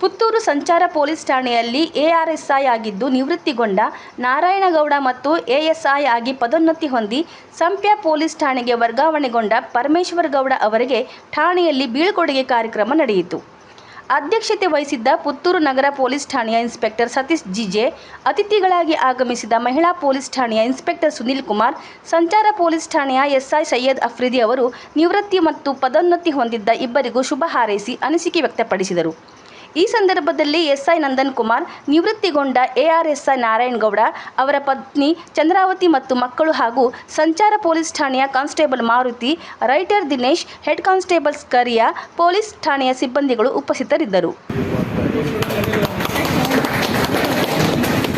ಪುತ್ತೂರು ಸಂಚಾರ ಪೊಲೀಸ್ ಠಾಣೆಯಲ್ಲಿ ಎಆರ್ಎಸ್ಐ ಆಗಿದ್ದು ನಿವೃತ್ತಿಗೊಂಡ ನಾರಾಯಣಗೌಡ ಮತ್ತು ಎಎಸ್ಐ ಆಗಿ ಪದೋನ್ನತಿ ಹೊಂದಿ ಸಂಪ್ಯ ಪೊಲೀಸ್ ಠಾಣೆಗೆ ವರ್ಗಾವಣೆಗೊಂಡ ಪರಮೇಶ್ವರಗೌಡ ಅವರಿಗೆ ಠಾಣೆಯಲ್ಲಿ ಬೀಳ್ಕೊಡುಗೆ ಕಾರ್ಯಕ್ರಮ ನಡೆಯಿತು. ಅಧ್ಯಕ್ಷತೆ ವಹಿಸಿದ್ದ ಪುತ್ತೂರು ನಗರ ಪೊಲೀಸ್ ಠಾಣೆಯ ಇನ್ಸ್ಪೆಕ್ಟರ್ ಸತೀಶ್ ಜಿಜೆ, ಅತಿಥಿಗಳಾಗಿ ಆಗಮಿಸಿದ ಮಹಿಳಾ ಪೊಲೀಸ್ ಠಾಣೆಯ ಇನ್ಸ್ಪೆಕ್ಟರ್ ಸುನಿಲ್ ಕುಮಾರ್, ಸಂಚಾರ ಪೊಲೀಸ್ ಠಾಣೆಯ ಎಸ್ಐ ಸೈಯದ್ ಅಫ್ರಿದಿ ಅವರು ನಿವೃತ್ತಿ ಮತ್ತು ಪದೋನ್ನತಿ ಹೊಂದಿದ್ದ ಇಬ್ಬರಿಗೂ ಶುಭ ಹಾರೈಸಿ ಅನಿಸಿಕೆ ವ್ಯಕ್ತಪಡಿಸಿದರು. ಈ ಸಂದರ್ಭದಲ್ಲಿ ಎಸ್ಐ ನಂದನ್ ಕುಮಾರ್ ನಿವೃತ್ತಿಗೊಂಡ ಎಆರ್ಎಸ್ಐ ನಾರಾಯಣಗೌಡ, ಅವರ ಪತ್ನಿ ಚಂದ್ರಾವತಿ ಮತ್ತು ಮಕ್ಕಳು ಹಾಗೂ ಸಂಚಾರ ಪೊಲೀಸ್ ಠಾಣೆಯ constable Maruti, writer Dinesh, head constable Scaria, police ಠಾಣೆಯ ಸಿಬ್ಬಂದಿಗಳು ಉಪಸ್ಥಿತರಿದ್ದರು.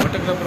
Photographer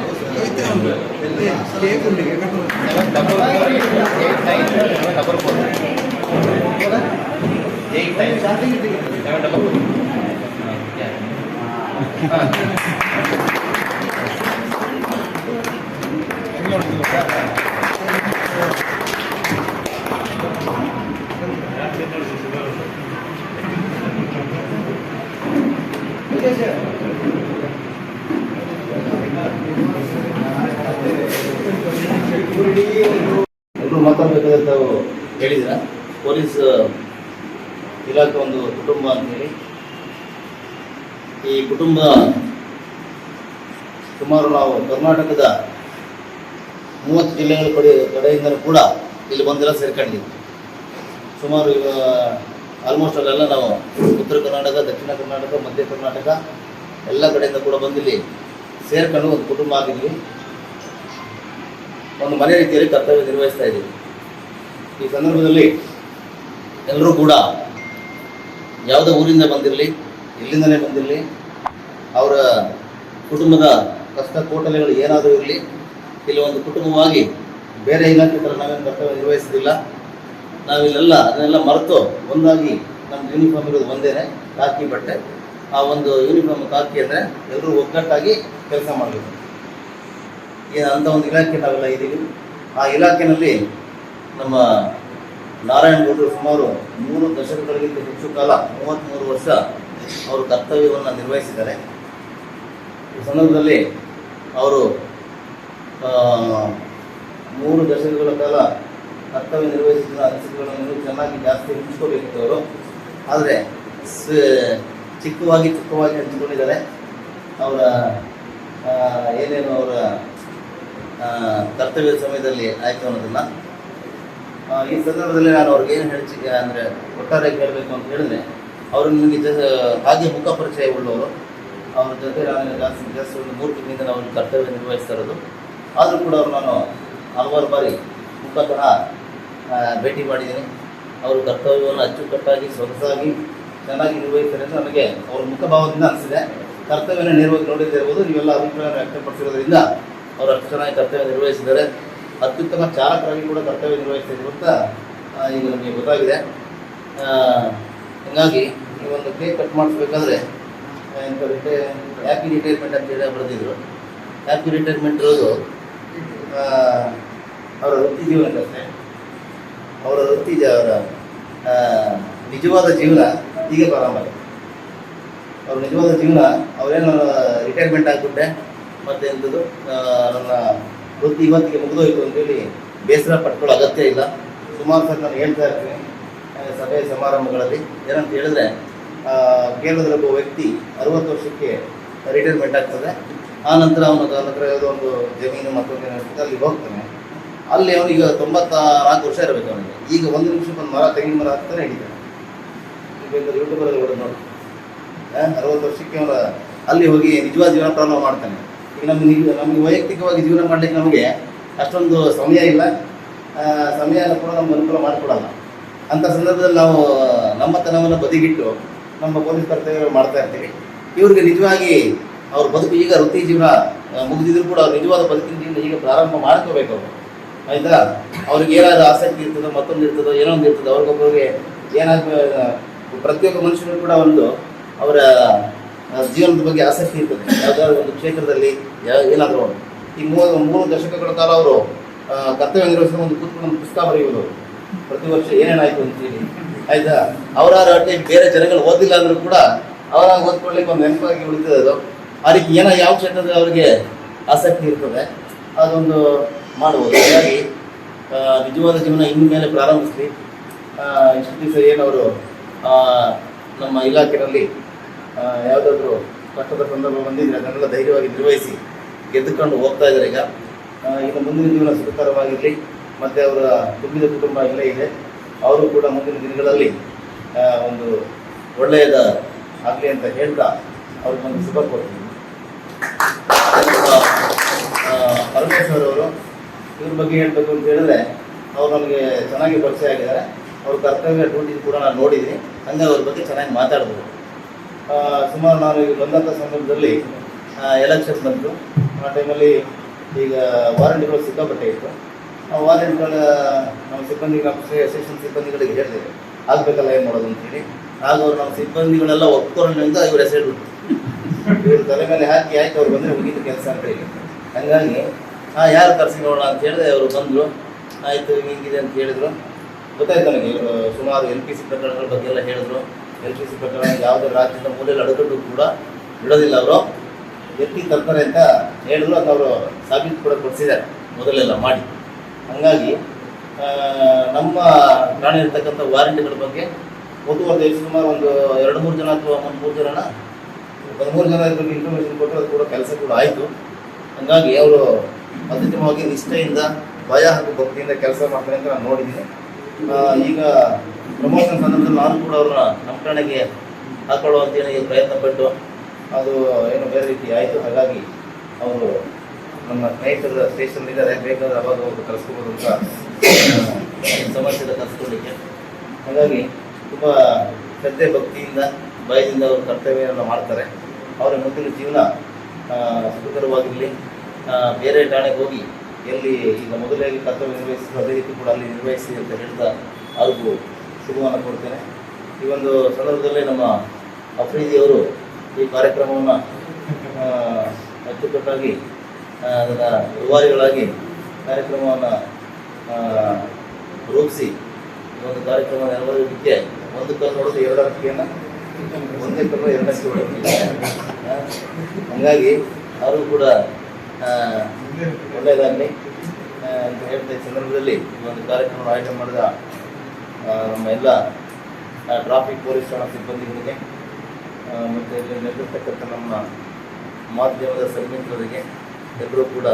double four eight nine double four eight nine seven double four ಹೇಳಿದಿರ police ಇಲಾಖೆ ಒಂದು ಕುಟುಂಬ ಅಂತೇಳಿ ಈ ಕುಟುಂಬ ಸುಮಾರು ನಾವು ಕರ್ನಾಟಕದ ಮೂವತ್ತು ಜಿಲ್ಲೆಗಳ ಕಡೆ, ಕಡೆಯಿಂದಲೂ ಕೂಡ ಇಲ್ಲಿ ಬಂದೆಲ್ಲ ಸೇರ್ಕೊಂಡಿದ್ವಿ ಸುಮಾರು ಆಲ್ಮೋಸ್ಟ್ ಅಲ್ಲೆಲ್ಲ ನಾವು ಉತ್ತರ ಕರ್ನಾಟಕ, ದಕ್ಷಿಣ ಕರ್ನಾಟಕ, ಮಧ್ಯ ಕರ್ನಾಟಕ ಎಲ್ಲ ಕಡೆಯಿಂದ ಕೂಡ ಬಂದಿಲ್ಲಿ ಸೇರ್ಕೊಂಡು ಒಂದು ಕುಟುಂಬ ಆಗಿದ್ವಿ ಒಂದು ಮನೆ ರೀತಿಯಲ್ಲಿ ಕರ್ತವ್ಯ ನಿರ್ವಹಿಸ್ತಾ ಇದ್ದೀವಿ. ಈ ಸಂದರ್ಭದಲ್ಲಿ ಎಲ್ಲರೂ ಕೂಡ ಯಾವುದೇ ಊರಿಂದ ಬಂದಿರಲಿ ಎಲ್ಲಿಂದಲೇ ಬಂದಿರಲಿ, ಅವರ ಕುಟುಂಬದ ಕಷ್ಟ ಕೋಟಲೆಗಳು ಏನಾದರೂ ಇರಲಿ ಇಲ್ಲಿ ಒಂದು ಕುಟುಂಬವಾಗಿ ಬೇರೆ ಇಲಾಖೆ ಥರ ನಾವೇನು ಕರ್ತವ್ಯ ನಿರ್ವಹಿಸೋದಿಲ್ಲ ನಾವಿಲ್ಲೆಲ್ಲ ಅದನ್ನೆಲ್ಲ ಮರೆತು ಒಂದಾಗಿ ನಮ್ಮ ಯೂನಿಫಾರ್ಮ್ ಇರೋದು ಒಂದೇನೆ ಕಾಕಿ ಬಟ್ಟೆ. ಆ ಒಂದು ಯೂನಿಫಾರ್ಮ್ ಕಾಕಿ ಅಂದರೆ ಎಲ್ಲರೂ ಒಗ್ಗಟ್ಟಾಗಿ ಕೆಲಸ ಮಾಡಬೇಕು. ಏನು ಅಂಥ ಒಂದು ಇಲಾಖೆ ನಾವೆಲ್ಲ ಇದ್ದೀವಿ. ಆ ಇಲಾಖೆಯಲ್ಲಿ ನಮ್ಮ ನಾರಾಯಣಗೌಡರು ಸುಮಾರು ಮೂರು ದಶಕಗಳಿಗಿಂತ ಹೆಚ್ಚು ಕಾಲ ಮೂವತ್ತ್ಮೂರು ವರ್ಷ ಅವರು ಕರ್ತವ್ಯವನ್ನು ನಿರ್ವಹಿಸಿದ್ದಾರೆ. ಈ ಸಂದರ್ಭದಲ್ಲಿ ಅವರು ಮೂರು ದಶಕಗಳ ಕಾಲ ಕರ್ತವ್ಯ ನಿರ್ವಹಿಸಿದ ಅನಿಸಿಕೆಗಳನ್ನು ಚೆನ್ನಾಗಿ ಜಾಸ್ತಿ ಹಂಚ್ಕೋಬೇಕಿತ್ತು ಅವರು. ಆದರೆ ಚಿಕ್ಕವಾಗಿ ಚಿಕ್ಕವಾಗಿ ಹಂಚಿಕೊಂಡಿದ್ದಾರೆ. ಅವರ ಏನೇನು ಅವರ ಕರ್ತವ್ಯದ ಕರ್ತವ್ಯ ಸಮಯದಲ್ಲಿ ಆಯಿತು ಅನ್ನೋದನ್ನ. ಈ ಸಂದರ್ಭದಲ್ಲಿ ನಾನು ಅವ್ರಿಗೆ ಏನು ಹೇಳ್ತೀನಿ ಅಂದರೆ ಒಟ್ಟಾರೆ ಕೇಳಬೇಕು ಅಂತ ಹೇಳಿದ್ರೆ, ಅವರು ನನಗೆ ಜ, ಹಾಗೆ ಮುಖ ಪರಿಚಯ ಉಳ್ಳವರು. ಅವ್ರ ಜೊತೆ ನಾನು ಜಾಸ್ತಿ ಜಾಸ್ತಿ ಒಂದು ಮೂರು ತಿಂಗಳಿಂದ ನಾವು ಕರ್ತವ್ಯ ನಿರ್ವಹಿಸ್ತಾ ಇರೋದು. ಆದರೂ ಕೂಡ ಅವರು ನಾನು ಹಲವಾರು ಬಾರಿ ಮುಖತಃ ಭೇಟಿ ಮಾಡಿದ್ದೀನಿ. ಅವರು ಕರ್ತವ್ಯವನ್ನು ಅಚ್ಚುಕಟ್ಟಾಗಿ, ಸೊಗಸಾಗಿ ಚೆನ್ನಾಗಿ ನಿರ್ವಹಿಸ್ತಾರೆ ಅಂತ ನನಗೆ ಅವ್ರ ಮುಖಭಾವದಿಂದ ಅನಿಸಿದೆ. ಕರ್ತವ್ಯನ ನಿರ್ವಹಿ ನೋಡಿದ್ದೇ ಇರ್ಬೋದು, ನೀವೆಲ್ಲ ಅಭಿಪ್ರಾಯ ವ್ಯಕ್ತಪಡಿಸಿರೋದ್ರಿಂದ ಅವರು ಅಷ್ಟು ಚೆನ್ನಾಗಿ ಕರ್ತವ್ಯ ನಿರ್ವಹಿಸಿದ್ದಾರೆ. ಅತ್ಯುತ್ತಮ ಚಾಲಕರಾಗಿ ಕೂಡ ಕರ್ತವ್ಯ ನಿರ್ವಹಿಸ್ತಿದ್ರು ಅಂತ ಈಗ ನಮಗೆ ಗೊತ್ತಾಗಿದೆ. ಹಂಗಾಗಿ ಈ ಒಂದು ಕೇಕ್ ಕಟ್ ಮಾಡಿಸ್ಬೇಕಾದ್ರೆ ರಿಟೈ ಹ್ಯಾಪಿ ರಿಟೈರ್ಮೆಂಟ್ ಅಂತ ಹೇಳಿ ಬರೆದಿದ್ರು. ಹ್ಯಾಪಿ ರಿಟೈರ್ಮೆಂಟ್ ಇರೋದು ಅವರ ವೃತ್ತಿ ಜೀವನಕ್ಕಷ್ಟೇ ಅವರ ವೃತ್ತಿ ಅವರ ನಿಜವಾದ ಜೀವನ ಹೀಗೆ ಪ್ರಾರಂಭ ಆಗಿದೆ ಅವ್ರ ನಿಜವಾದ ಜೀವನ, ಅವರೇನು ರಿಟೈರ್ಮೆಂಟ್ ಆಗಿಬಿಟ್ಟೆ, ಮತ್ತೆ ಎಂಥದ್ದು ನನ್ನ ವೃತ್ತಿ ಇವತ್ತಿಗೆ ಮುಗಿದೋಯ್ತು ಅಂತೇಳಿ ಬೇಸರ ಪಟ್ಕೊಳ್ಳೋ ಅಗತ್ಯ ಇಲ್ಲ. ಸುಮಾರು ಸರ್ ನಾನು ಹೇಳ್ತಾ ಇರ್ತೀನಿ ಸಭೆ ಸಮಾರಂಭಗಳಲ್ಲಿ. ಏನಂತ ಹೇಳಿದ್ರೆ ಕೇರಳದಲ್ಲಿ ಒಬ್ಬ ವ್ಯಕ್ತಿ ಅರವತ್ತು ವರ್ಷಕ್ಕೆ ರಿಟೈರ್ಮೆಂಟ್ ಆಗ್ತದೆ ಆ ನಂತರ ಅವನು ನಂತರ ಯಾವುದೋ ಒಂದು ಜಮೀನು ಮತ್ತೊಂದು ಏನೋ ಇರ್ತದೆ, ಅಲ್ಲಿ ಹೋಗ್ತಾನೆ. ಅಲ್ಲಿ ಅವನಿಗೆ ತೊಂಬತ್ತ ನಾಲ್ಕು ವರ್ಷ ಇರಬೇಕು ಅವನಿಗೆ. ಈಗ ಒಂದು ನಿಮಿಷಕ್ಕೆ ಒಂದು ಮರ ತೆಂಗಿನ ಮರ ಈಗ ಹಿಡಿತಾನೆ ಯೂಟ್ಯೂಬರಲ್ಲಿ ಹೊಡೆದು ನೋಡಿ. ಅರವತ್ತು ವರ್ಷಕ್ಕೆ ಅವರ ಅಲ್ಲಿ ಹೋಗಿ ನಿಜವಾದ ಜೀವನ ಪ್ರಾರಂಭ ಮಾಡ್ತಾನೆ. ಈಗ ನಮ್ಗೆ ನಮಗೆ ವೈಯಕ್ತಿಕವಾಗಿ ಜೀವನ ಮಾಡಲಿಕ್ಕೆ ನಮಗೆ ಅಷ್ಟೊಂದು ಸಮಯ ಇಲ್ಲ. ಸಮಯ ಕೂಡ ನಮ್ಗೆ ಅನುಕೂಲ ಮಾಡಿಕೊಡಲ್ಲ. ಅಂಥ ಸಂದರ್ಭದಲ್ಲಿ ನಾವು ನಮ್ಮತನವನ್ನು ಬದಿಗಿಟ್ಟು ನಮ್ಮ ಪೊಲೀಸ್ ಕರ್ತವ್ಯ ಮಾಡ್ತಾ ಇರ್ತೀವಿ. ಇವ್ರಿಗೆ ನಿಜವಾಗಿ ಅವ್ರ ಬದುಕು ಈಗ ವೃತ್ತಿ ಜೀವನ ಮುಗಿದಿದ್ರು ಕೂಡ ಅವ್ರ ನಿಜವಾದ ಬದುಕಿನ ಜೀವನ ಈಗ ಪ್ರಾರಂಭ ಮಾಡ್ಕೋಬೇಕು ಅವರು. ಆಯ್ತಾ? ಅವ್ರಿಗೆ ಏನಾದ್ರು ಆಸಕ್ತಿ ಇರ್ತದೋ, ಮತ್ತೊಂದು ಇರ್ತದೋ, ಏನೋ ಒಂದು ಇರ್ತದೋ. ಅವ್ರಿಗೊಬ್ಬರಿಗೆ ಏನಾದ್ರು ಪ್ರತಿಯೊಬ್ಬ ಮನುಷ್ಯನು ಕೂಡ ಒಂದು ಅವರ ಜೀವನದ ಬಗ್ಗೆ ಆಸಕ್ತಿ ಇರ್ತದೆ. ಯಾವುದಾದ್ರು ಒಂದು ಕ್ಷೇತ್ರದಲ್ಲಿ ಏನಾದರೂ ಒಂದು. ಈ ಮೂರು ಮೂರು ದಶಕಗಳ ಕಾಲ ಅವರು ಕರ್ತವ್ಯ ನಿರ್ವಹಿಸಿದ ಒಂದು ಕೂತ್ಕೊಂಡು ಒಂದು ಪುಸ್ತಕ ಬರೆಯುವುದು. ಪ್ರತಿ ವರ್ಷ ಏನೇನಾಯಿತು ಅಂತೇಳಿ. ಆಯ್ತಾ? ಅವರ ಅಟ್ಟೆ ಬೇರೆ ಜನಗಳು ಓದಿಲ್ಲ ಅಂದರೂ ಕೂಡ ಅವರ ಓದ್ಕೊಳ್ಳಿಕ್ಕೆ ಒಂದು ನೆನಪಾಗಿ ಉಳಿತದೆ ಅದು. ಅದಕ್ಕೆ ಏನೋ ಯಾವ ಕ್ಷೇತ್ರದಲ್ಲಿ ಅವರಿಗೆ ಆಸಕ್ತಿ ಇರ್ತದೆ, ಅದೊಂದು ಮಾಡ್ಬೋದು. ಹಾಗಾಗಿ ನಿಜವಾದ ಜೀವನ ಇನ್ನು ಮೇಲೆ ಪ್ರಾರಂಭಿಸಿ ಇಷ್ಟು ದಿವಸ ಏನವರು ನಮ್ಮ ಇಲಾಖೆಯಲ್ಲಿ ಯಾವುದಾದ್ರೂ ಕಷ್ಟದ ಸಂದರ್ಭ ಬಂದಿದ್ರೆ ಅದನ್ನೆಲ್ಲ ಧೈರ್ಯವಾಗಿ ನಿರ್ವಹಿಸಿ ಗೆದ್ದುಕೊಂಡು ಹೋಗ್ತಾ ಇದ್ದಾರೆ ಈಗ. ಈಗ ಮುಂದಿನ ಜೀವನ ಸುಖಕರವಾಗಿರಲಿ. ಮತ್ತು ಅವರ ತುಂಬಿದ ಕುಟುಂಬ ಇಲ್ಲೇ ಇದೆ. ಅವರು ಕೂಡ ಮುಂದಿನ ದಿನಗಳಲ್ಲಿ ಒಂದು ಒಳ್ಳೆಯದ ಆಗಲಿ ಅಂತ ಹೇಳ್ತಾ ಅವ್ರಿಗೆ ಒಂದು ಶುಭ ಕೊಡ್ತೀನಿ ಪರಮೇಶ್ವರ್ ಅವರು ಇವ್ರ ಬಗ್ಗೆ ಹೇಳಬೇಕು ಅಂತ ಹೇಳಿದ್ರೆ ಅವ್ರು ನಮಗೆ ಚೆನ್ನಾಗಿ ಪರಿಚಯ ಆಗಿದ್ದಾರೆ. ಅವ್ರ ಕರ್ತವ್ಯ ಡ್ಯೂಟಿ ಕೂಡ ನಾನು ನೋಡಿದ್ದೀನಿ. ಹಂಗೆ ಅವ್ರ ಬಗ್ಗೆ ಚೆನ್ನಾಗಿ ಮಾತಾಡ್ಬೋದು. ಸುಮಾರು ನಾನು ಈಗ ಬಂದಂಥ ಸಂದರ್ಭದಲ್ಲಿ ಎಲೆಕ್ಷನ್ ಬಂತು. ಆ ಟೈಮಲ್ಲಿ ಈಗ ವಾರಂಟಿಗಳು ಸಿಕ್ಕಾಪಟ್ಟೆ ಇತ್ತು. ಆ ವಾರಂಟಿಗಳ, ನಮ್ಮ ಸಿಬ್ಬಂದಿ ಅಸಿಸ್ಟೆಂಟ್ ಸಿಬ್ಬಂದಿಗಳಿಗೆ ಹೇಳಿದೆ. ಆಗಬೇಕಲ್ಲ, ಏನು ಮಾಡೋದು ಅಂತೇಳಿ. ಆಗ ಅವ್ರು ನಮ್ಮ ಸಿಬ್ಬಂದಿಗಳೆಲ್ಲ ಒಪ್ಕೊಂಡಿಂದ ಇವ್ರ ಹೆಸರು ಬಿಟ್ಟು ಇವ್ರ ತಲೆ ಮೇಲೆ ಹಾಕಿ ಆಯ್ತು, ಅವ್ರು ಬಂದರೆ ಮುಗಿದ ಕೆಲಸ ಅಂತ ಹೇಳಿ. ಹಂಗಾಗಿ ಹಾಂ ಯಾರು ಕರ್ಸಿ ನೋಡೋಣ ಅಂತ ಹೇಳಿದೆ, ಅವರು ಬಂದರು. ಆಯಿತು, ಹಿಂಗಿದೆ ಅಂತ ಹೇಳಿದರು. ಗೊತ್ತಾಯ್ತು ನನಗೆ ಸುಮಾರು ಎಲ್ ಪಿ ಸಿ ಪ್ರಕರಣಗಳ ಬಗ್ಗೆ ಎಲ್ಲ ಹೇಳಿದ್ರು. ಎಲ್ ಪಿ ಸಿ ಪ್ರಕರಣ ಯಾವುದೇ ರಾಜ್ಯದ ಮೂಲೆಯಲ್ಲಿ ಅಡಗಟ್ಟು ಕೂಡ ಬಿಡೋದಿಲ್ಲ ಅವರು. ಎತ್ತಿ ತರ್ತಾರೆ ಅಂತ ಹೇಳಿದ್ರು ಅದನ್ನ ಅವರು ಸಾಬೀತು ಕೂಡ ಕೊಡಿಸಿದ್ದಾರೆ, ಮೊದಲೆಲ್ಲ ಮಾಡಿ. ಹಾಗಾಗಿ ನಮ್ಮ ಪ್ರಾಣಿ ಇರ್ತಕ್ಕಂಥ ವಾರಂಟಿಗಳ ಬಗ್ಗೆ ಮುಂದುವರೆದ ಸುಮಾರು ಒಂದು ಎರಡು ಮೂರು ಜನ ಅಥವಾ ಒಂದು ಮೂರು ಜನನ ಮೂರು ಜನ ಬಗ್ಗೆ ಇನ್ಫಾರ್ಮೇಷನ್ ಕೊಟ್ಟರು ಅದು ಕೂಡ ಕೆಲಸ ಕೂಡ ಆಯಿತು. ಹಂಗಾಗಿ ಅವರು ಅತ್ಯುತ್ತಮವಾಗಿ ನಿಷ್ಠೆಯಿಂದ, ಭಯ ಹಾಗೂ ಭಕ್ತಿಯಿಂದ ಕೆಲಸ ಮಾಡ್ತಾರೆ ಅಂತ ನಾನು ನೋಡಿದ್ದೀನಿ. ಈಗ ಪ್ರಮೋಷನ್ ಸಂದರ್ಭದಲ್ಲಿ ನಾನು ಕೂಡ ಅವ್ರನ್ನ ನಮ್ಮ ಕಡೆಗೆ ಹಾಕೊಳ್ಳೋ ಅಂತೇಳಿ ಪ್ರಯತ್ನ ಪಟ್ಟು ಅದು ಏನು ಬೇರೆ ರೀತಿ ಆಯಿತು. ಹಾಗಾಗಿ ಅವರು ನಮ್ಮ ಸ್ನೇಹಿತರ ಸ್ಟೇಷನ್ ಇದ್ದಾರೆ. ಬೇಕಾದ್ರೆ ಅವಾಗ ಅವರು ಕಲಿಸ್ಕೋಬೋದು ಅಂತ ಸಮಸ್ಯೆ ಇದೆ ಕಲಿಸ್ಕೊಳ್ಳಿಕ್ಕೆ ಹಾಗಾಗಿ ತುಂಬ ಶ್ರದ್ಧೆ, ಭಕ್ತಿಯಿಂದ, ಭಯದಿಂದ ಅವರು ಕರ್ತವ್ಯವನ್ನು ಮಾಡ್ತಾರೆ. ಅವರ ಮುಂದಿನ ಜೀವನ ಸುಖಕರವಾಗಿರಲಿ ಬೇರೆ ಠಾಣೆಗೆ ಹೋಗಿ ಎಲ್ಲಿ ಈಗ ಮೊದಲೇ ಕರ್ತವ್ಯ ನಿರ್ವಹಿಸಿದ್ರು, ಅದೇ ರೀತಿ ಕೂಡ ಅಲ್ಲಿ ನಿರ್ವಹಿಸಿ ಅಂತ ಹೇಳ್ತಾ ಅವ್ರಿಗೂ ಶುಭವನ್ನು ಕೊಡ್ತೇನೆ ಈ ಒಂದು ಸಂದರ್ಭದಲ್ಲಿ ನಮ್ಮ ಅಫ್ರೀದಿಯವರು ಈ ಕಾರ್ಯಕ್ರಮವನ್ನು ಅಚ್ಚುಕಟ್ಟಾಗಿ ಅದರ ರೂವಾರಿಗಳಾಗಿ ಕಾರ್ಯಕ್ರಮವನ್ನು ರೂಪಿಸಿ, ಈ ಒಂದು ಕಾರ್ಯಕ್ರಮ ನೆರವೇರಿಸಲಿಕ್ಕೆ ಒಂದು ಕಲ್ಲು ನೋಡೋದು ಎರಡು ಒಂದೇ ಕಲ್ಲು ಎರಡಕ್ಕೆ ಹೊಡೆದಿದ್ದಾರೆ. ಹಾಗಾಗಿ ಅವರು ಕೂಡ ಒಳ್ಳೆಯದಾಗಲಿ. ಅಂತ ಹೇಳ್ತಾ ಸಂದರ್ಭದಲ್ಲಿ ಈ ಒಂದು ಕಾರ್ಯಕ್ರಮ ಆಯೋಜನೆ ಮಾಡಿದ ನಮ್ಮ ಎಲ್ಲ ಟ್ರಾಫಿಕ್ ಪೊಲೀಸ್ ಠಾಣಾ ಸಿಬ್ಬಂದಿಗಳಿಗೆ ಮತ್ತು ಇಲ್ಲಿ ನೆಲೆದಿರ್ತಕ್ಕಂಥ ನಮ್ಮ ಮಾಧ್ಯಮದ ಸನ್ಮಿತ್ರರಿಗೆ ಎಲ್ಲರೂ ಕೂಡ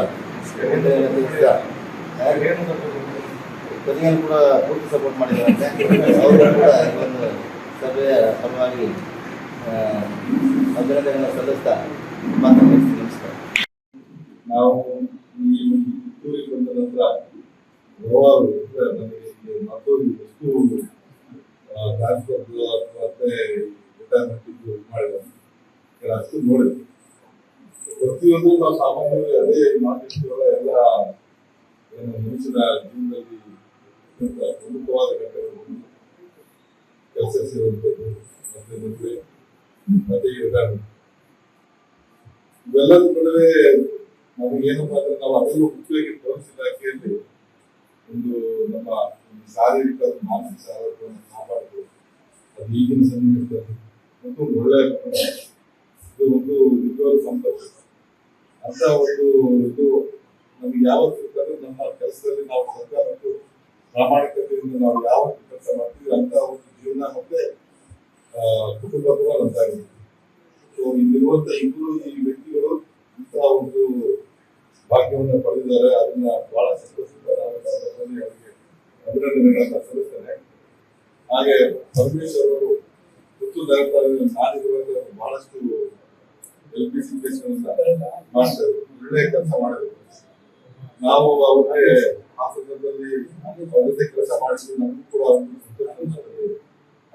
ಪ್ರತಿಯನ್ನು ಕೂಡ ಪೂರ್ತಿ ಸಪೋರ್ಟ್ ಮಾಡಿದ್ದಾರೆ. ಅವರು ಕೂಡ ಈ ಒಂದು ಸಭೆಯ ಪರವಾಗಿ ಅಭಿನಂದನೆಗಳನ್ನು ಸಲ್ಲಿಸ್ತಾ ಮಾತನಾಡ್ತೀನಿ ನಮಸ್ಕಾರ. ನಾವು ಈ ಬಂದ ನಂತರ ಹಲವಾರು ಮತ್ತೊಂದು ವಸ್ತು ಅಥವಾ ಮತ್ತೆ ರಿಟೈರ್ಮೆಂಟ್ ಮಾಡಿದ ಅಷ್ಟು ನೋಡಿದ್ವಿ. ಪ್ರತಿಯೊಂದು ನಾವು ಸಾಮಾನ್ಯವಾಗಿ ಅದೇ ಮಾತಿರ್ತೀವಲ್ಲ ಎಲ್ಲ ಏನು ಮನುಷ್ಯನ ಜೀವನದಲ್ಲಿ ಪ್ರಮುಖವಾದ ಘಟಕಗಳು. ಕೆಲಸ ಸೇರುವಂಥದ್ದು, ಮತ್ತೆ ಮದುವೆ, ಮತ್ತೆ ರಿಟೈರ್ಮೆಂಟ್ ಇವೆಲ್ಲದ ನಡುವೆ ನಮಗೇನಪ್ಪ ಅಂದ್ರೆ ನಾವು ಅದನ್ನು ಮುಖ್ಯವಾಗಿ ಪೊಲೀಸ್ ಇಲಾಖೆಯಲ್ಲಿ ಒಂದು ನಮ್ಮ ಶಾರೀರಿಕ ಮಾನಸಿಕ ಆರೋಗ್ಯವನ್ನು ಕಾಪಾಡಬೇಕು. ಅದು ಈಗಿನ ಸನ್ನಿವೇಶದಲ್ಲಿ ಒಂದು ಒಳ್ಳೆಯ ಇದು ಒಂದು ನಿಜವಾದ ಸಂಪರ್ಕ ಅಂತ ಒಂದು ಇದು ನಮಗೆ ಯಾವತ್ತು ನಮ್ಮ ಕೆಲಸದಲ್ಲಿ ನಾವು ಸರ್ಕಾರ ಮತ್ತು ಪ್ರಾಮಾಣಿಕತೆಯಿಂದ ನಾವು ಯಾವತ್ತು ಕೆಲಸ ಮಾಡ್ತೀವಿ ಅಂತ ಒಂದು ಜೀವನ ಮತ್ತೆ ಕುಟುಂಬ ಕೂಡ ನಮ್ದಾಗಿದೆ ಸೊ ಇಬ್ಬರು ಈ ವ್ಯಕ್ತಿಗಳು ಇಂತಹ ಒಂದು ಭಾಗ್ಯವನ್ನು ಪಡೆದಿದ್ದಾರೆ. ಅದನ್ನ ಬಹಳ ಸಂತೋಷದಿಂದ ಅವರಿಗೆ ಅಭಿನಂದನೆಗಳನ್ನ ಸಲ್ಲಿಸ್ತೇನೆ ಹಾಗೆ ಪರಮೇಶ್ವರ್ ಅವರು ಹುಟ್ಟು ನಾಡಿರುವಾಗ ಬಹಳಷ್ಟು ಎಲ್ ಪಿ ಸಿ ಮಾಸ್ಟರ್ ಒಳ್ಳೆ ಕೆಲಸ ಮಾಡಬೇಕು ನಾವು ಅವ್ರಿಗೆ ಆ ಸಂದರ್ಭದಲ್ಲಿ ಕೆಲಸ ಮಾಡಿಸಿ, ನಮಗೂ ಕೂಡ.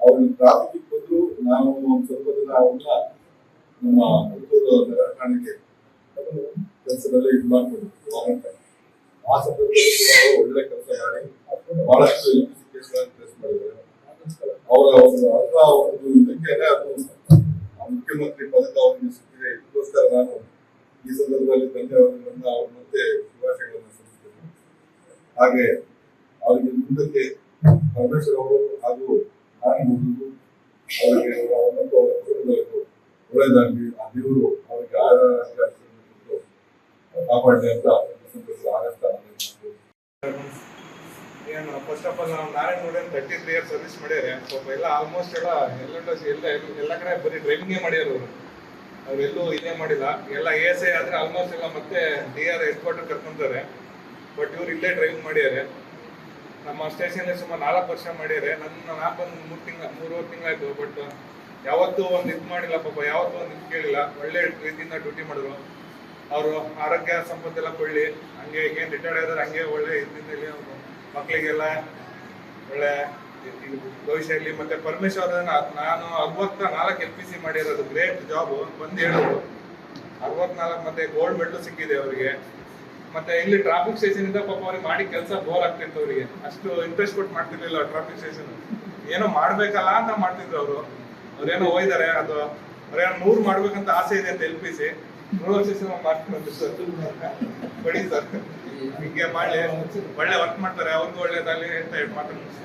ಅವ್ರಿಗೆ ಟ್ರಾಫಿಕ್ ಬಂದು ನಾವು ಒಂದು ಸ್ವಲ್ಪ ದಿನ ಅವ್ರನ್ನ ನಮ್ಮ ಪುತ್ತೂರು ನಗರ ಕೆಲಸದಲ್ಲಿ ಇದು ಮಾಡ್ಕೊಂಡು ಆ ಸಂದರ್ಭದಲ್ಲಿ ಕೂಡ ಒಳ್ಳೆ ಕೆಲಸ ಮಾಡಿ ಬಹಳಷ್ಟು ಅವರ ಒಂದು ಅರ್ಥ ಒಂದು ಇದಕ್ಕೆ ಅದು ಮುಖ್ಯಮಂತ್ರಿ ಪದಕ ಅವರಿಗೆ ಸಿಕ್ಕಿದೆ ಇದಕ್ಕೋಸ್ಕರ ನಾನು ಈ ಸಂದರ್ಭದಲ್ಲಿ ಧನ್ಯವಾದಗಳನ್ನ ಅವ್ರ ಮತ್ತೆ ಶುಭಾಶಯಗಳನ್ನು ಸಲ್ಲಿಸ್ತೇನೆ. ಹಾಗೆ ಅವರಿಗೆ ಮುಂದಕ್ಕೆ ಪರಮೇಶ್ವರ್ ಅವರು ಹಾಗೂ ನಾನು ಅವರಿಗೆ ಅವರ ಕುಟುಂಬದವರಿಗೂ ಒಳ್ಳೆಯದಾಗಲಿ, ಆ ದೇವರು ಅವರಿಗೆ ಆರೋಗ್ಯ ಕಾಪಾಡಲಿ ಅಂತ ಈ ಸಂದರ್ಭದಲ್ಲಿ ಆಗಸ್ತಾ ಏನು ಫಸ್ಟ್ ಆಫ್ ಆಲ್ ನಾವು ನಾರಾಯಣ ನೋಡಿ ತರ್ಟಿ ತ್ರೀ ಇಯರ್ ಸರ್ವಿಸ್ ಮಾಡ್ಯಾರೆ ಪಾಪ ಎಲ್ಲ ಆಲ್ಮೋಸ್ಟ್ ಎಲ್ಲ ಎಲ್ಲ ಎಲ್ಲ ಎಲ್ಲ ಕಡೆ ಬರೀ ಡ್ರೈವಿಂಗೇ ಮಾಡ್ಯಾರ ಅವರು. ಅವ್ರೆಲ್ಲೂ ಇದೇ ಮಾಡಿಲ್ಲ. ಎಲ್ಲ ಎ ಎಸ್ ಐ ಆದರೆ ಆಲ್ಮೋಸ್ಟ್ ಎಲ್ಲ ಮತ್ತೆ ಡಿ ಆರ್ ಹೆಡ್ ಕ್ವಾರ್ಟರ್ ಕರ್ಕೊಂತಾರೆ. ಬಟ್ ಇವ್ರು ಇಲ್ಲೇ ಡ್ರೈವಿಂಗ್ ಮಾಡಿದ್ದಾರೆ. ನಮ್ಮ ಸ್ಟೇಷನ್ ಸುಮಾರು ನಾಲ್ಕು ವರ್ಷ ಮಾಡಿದ್ದಾರೆ. ನನ್ನ ನಾ ಬಂದು ಮೂರು ತಿಂಗಳ, ಮೂರುವರೆ ತಿಂಗಳಾಯ್ತು. ಬಟ್ ಯಾವತ್ತೂ ಒಂದು ಇದು ಮಾಡಿಲ್ಲ ಪಾಪ, ಯಾವತ್ತೂ ಒಂದು ಇದು ಕೇಳಿಲ್ಲ. ಒಳ್ಳೆ ರೀತಿಯಿಂದ ಡ್ಯೂಟಿ ಮಾಡಿದ್ರು. ಅವರು ಆರೋಗ್ಯ ಸಂಪತ್ತೆಲ್ಲ ಕೊಳ್ಳಿ. ಹಂಗೆ ಏನು ರಿಟೈರ್ಡ್ ಆದ್ರೆ ಹಂಗೆ ಒಳ್ಳೆ ಇದರಿಂದ ಮಕ್ಕಳಿಗೆಲ್ಲ ಒಳ್ಳೆ ಭವಿಷ್ಯದಲ್ಲಿ ಮತ್ತೆ ಪರಮೇಶ್ವರ್ ನಾನು ಅರವತ್ತ ನಾಲ್ಕು ಎಲ್ ಪಿ ಸಿ ಮಾಡಿರೋದು ಗ್ರೇಟ್ ಜಾಬ್ ಬಂದು ಹೇಳೋದು ಅರವತ್ನಾಲ್ಕು ಮತ್ತೆ ಗೋಲ್ಡ್ ಮೆಡಲ್ ಸಿಕ್ಕಿದೆ ಅವರಿಗೆ. ಮತ್ತೆ ಇಲ್ಲಿ ಟ್ರಾಫಿಕ್ ಸ್ಟೇಷನ್ ಇಂದ ಪಾಪ ಅವ್ರಿಗೆ ಮಾಡಿ ಕೆಲಸ ಬೋರ್ ಆಗ್ತಿತ್ತು ಅವರಿಗೆ. ಅಷ್ಟು ಇಂಟ್ರೆಸ್ಟ್ ಕೊಟ್ಟು ಮಾಡ್ತಿರ್ಲಿಲ್ಲ ಟ್ರಾಫಿಕ್ ಸ್ಟೇಷನ್ ಏನೋ ಮಾಡ್ಬೇಕಲ್ಲ ಅಂತ ಮಾಡ್ತಿದ್ರು ಅವರು. ಅವ್ರೇನೋ ಹೋಯ್ದಾರೆ ಅದು ಅವ್ರೇನೋ ನೂರು ಮಾಡ್ಬೇಕಂತ ಆಸೆ ಇದೆ ಅಂತ ಎಲ್ ಪಿ ಸಿ ನೂರು ಸ್ಟೇಷನ್ ಮಾಡ್ಕೊಂಡು ಕೊಡಿ ಸರ್ ಹಿಂಗೆ ಮಾಡಿ ಒಳ್ಳೆ ವರ್ಕ್ ಮಾಡ್ತಾರೆ ಅವ್ರಿಗೂ ಒಳ್ಳೇದಾಗಲಿ ಅಂತ ಹೇಳಿ ಮಾತನ್ನು